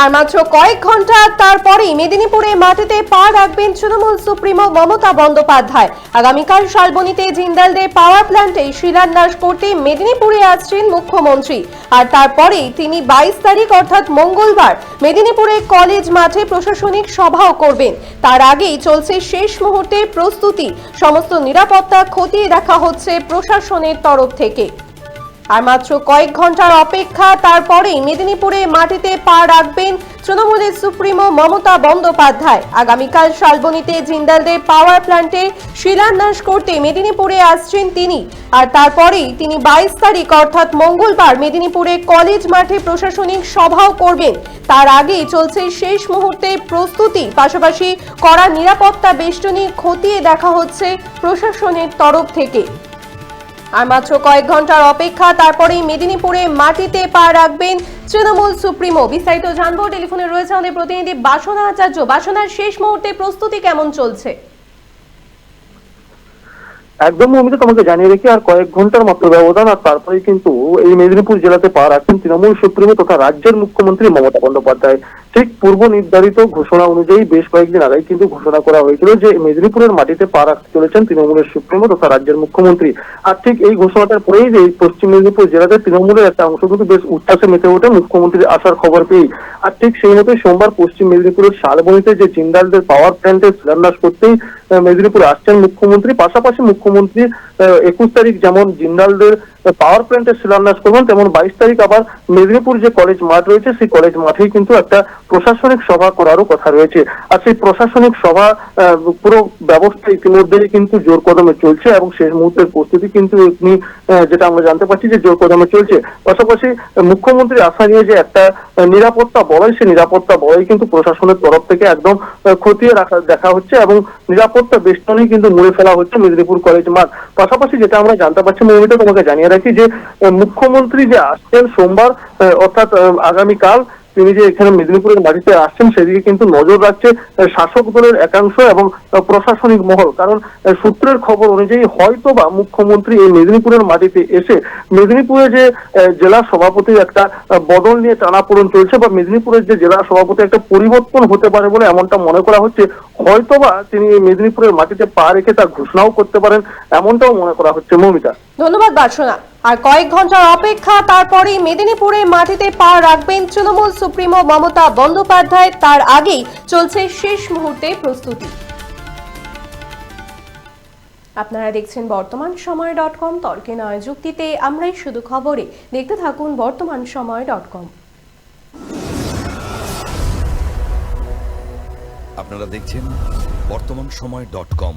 আর মাত্র কয়েক ঘণ্টা তারপরেই মেদিনীপুরে মাটিতে পা রাখবেন তৃণমূল সুপ্রিমো মমতা বন্দ্যোপাধ্যায়। আগামীকাল শালবনীতে জিন্দালদের পাওয়ার প্ল্যান্টে শিলান্যাস করতে মেদিনীপুরে আসছেন মুখ্যমন্ত্রী। আর তারপরেই তিনি বাইশ তারিখ অর্থাৎ মঙ্গলবার মেদিনীপুরে কলেজ মাঠে প্রশাসনিক সভাও করবেন। তার আগেই চলছে শেষ মুহূর্তের প্রস্তুতি। সমস্ত নিরাপত্তা খতিয়ে দেখা হচ্ছে প্রশাসনের তরফ থেকে। আর মাত্র কয়েক ঘণ্টার অপেক্ষা, তারপরেই মেদিনীপুরে মাটিতে পা রাখবেন তৃণমূলের সুপ্রিমো মমতা বন্দ্যোপাধ্যায়। আগামীকাল শালবনীতে জিন্দালদের পাওয়ার প্ল্যান্টে শিলান্যাস করতে মেদিনীপুরে আসছেন তিনি। আর তারপরেই তিনি বাইশ তারিখ, অর্থাৎ মঙ্গলবার, মেদিনীপুরে কলেজ মাঠে প্রশাসনিক সভাও করবেন। তার আগেই চলছে শেষ মুহূর্তে প্রস্তুতি। পাশাপাশি করা নিরাপত্তা বেষ্টনী খতিয়ে দেখা হচ্ছে প্রশাসনের তরফ থেকে। আর মাত্র কয়েক ঘণ্টার অপেক্ষা, তারপরেই মেদিনীপুরে মাটিতে পা রাখবেন তৃণমূল সুপ্রিমো। বিস্তারিত জানব, টেলিফোনে রয়েছে আমাদের প্রতিনিধি বাসনা আচার্য। বাসনার শেষ মুহূর্তে প্রস্তুতি কেমন চলছে? একদম অমিত তোমাকে জানিয়ে রেখে আর কয়েক ঘণ্টার মাত্র ব্যবধান আর তারপরে কিন্তু এই মেদিনীপুর জেলাতে পা রাখছেন তৃণমূল সুপ্রিমো তথা রাজ্যের মুখ্যমন্ত্রী মমতা বন্দ্যোপাধ্যায়। ঠিক পূর্ব নির্ধারিত ঘোষণা অনুযায়ী বেশ কয়েকদিন আগেই কিন্তু ঘোষণা করা হয়েছিল যে মেদিনীপুরের মাটিতে পা রাখতে চলেছেন তৃণমূলের সুপ্রিমো তথা রাজ্যের মুখ্যমন্ত্রী। আর ঠিক এই ঘোষণাটার পরেই যে পশ্চিম মেদিনীপুর জেলাতে তৃণমূলের একটা অংশ কিন্তু বেশ উচ্ছ্বাসে মেতে ওঠে মুখ্যমন্ত্রীর আসার খবর পেয়েই। আর ঠিক সেই মতোই সোমবার পশ্চিম মেদিনীপুরের শালবনীতে যে জিন্দালদের পাওয়ার প্ল্যান্টের শিলান্যাস করতেই মেদিনীপুরে আসছেন মুখ্যমন্ত্রী। পাশাপাশি মুখ্যমন্ত্রী একুশ তারিখ যেমন জিন্দালদের পাওয়ার প্ল্যান্টের শিলান্যাস করবেন, তেমন বাইশ তারিখ আবার মেদিনীপুর যে কলেজ মাঠ রয়েছে, সেই কলেজ মাঠেই কিন্তু একটা প্রশাসনিক সভা করারও কথা রয়েছে। আর সেই প্রশাসনিক সভা পুরো ব্যবস্থা ইতিমধ্যেই কিন্তু জোর কদমে চলছে এবং শেষ মুহূর্তের প্রস্তুতি কিন্তু এমনি যেটা আমরা জানতে পারছি যে জোর কদমে চলছে। পাশাপাশি মুখ্যমন্ত্রী আশা নিয়ে যে একটা নিরাপত্তা বলয়, সেই নিরাপত্তা বলয় কিন্তু প্রশাসনের তরফ থেকে একদম খতিয়ে রাখা, দেখা হচ্ছে এবং নিরাপত্তা বেষ্টনী কিন্তু মুড়ে ফেলা হচ্ছে মেদিনীপুর কলেজ মাঠ পাশাপাশি যেটা আমরা জানতে পারছি মৌমিতা তোমাকে জানিয়ে রাখি যে মুখ্যমন্ত্রী যে আসছেন সোমবার অর্থাৎ আগামীকাল তিনি যে এখানে মেদিনীপুরের মাটিতে আসছেন, সেদিকে কিন্তু নজর রাখছে শাসক দলের একাংশ এবং প্রশাসনিক মহল। কারণ সূত্রের খবর অনুযায়ী হয়তো বা মুখ্যমন্ত্রী এই মেদিনীপুরের মাটিতে এসে মেদিনীপুরে যে জেলা সভাপতির একটা বদল নিয়ে টানাপোড়েন চলছে বা মেদিনীপুরের যে জেলা সভাপতি একটা পরিবর্তন হতে পারে বলে এমনটা মনে করা হচ্ছে, হয়তোবা তিনি এই মেদিনীপুরের মাটিতে পা রেখে তা ঘোষণাও করতে পারেন, এমনটাও মনে করা হচ্ছে। মৌমিতা। ধন্যবাদ বাসনা আর কয়েক ঘণ্টার অপেক্ষা, তারপরেই মেদিনীপুরে মাটিতে পা রাখবেন তৃণমূল সুপ্রিমো মমতা বন্দ্যোপাধ্যায়। তার আগেই চলছে শেষ মুহূর্তে প্রস্তুতি। আপনারা দেখছেন বর্তমান সময় ডট কম, তর্কে নয় যুক্তিতে আমরাই শুধু খবরে। দেখতে থাকুন বর্তমান সময় ডট কম। আপনারা দেখছেন বর্তমান সময় ডট কম।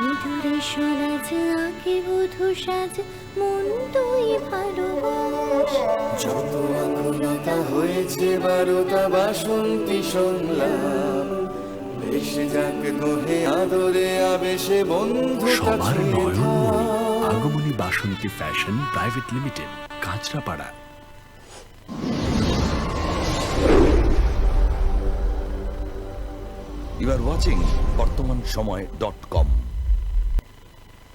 সিঁদুরে সরাজ আঁকে বধু সাজ মন তুই ভালোবাস। যত আকুলতা হয়েছে বারোটা বাসন্তী সংলাপ। ভেসে যাক দোহে আদরে আবেশে বন্ধু সবার নয়নমণি Agomoni Basanti fashion private limited Kanchrapara. You are watching Bartaman Samay dot com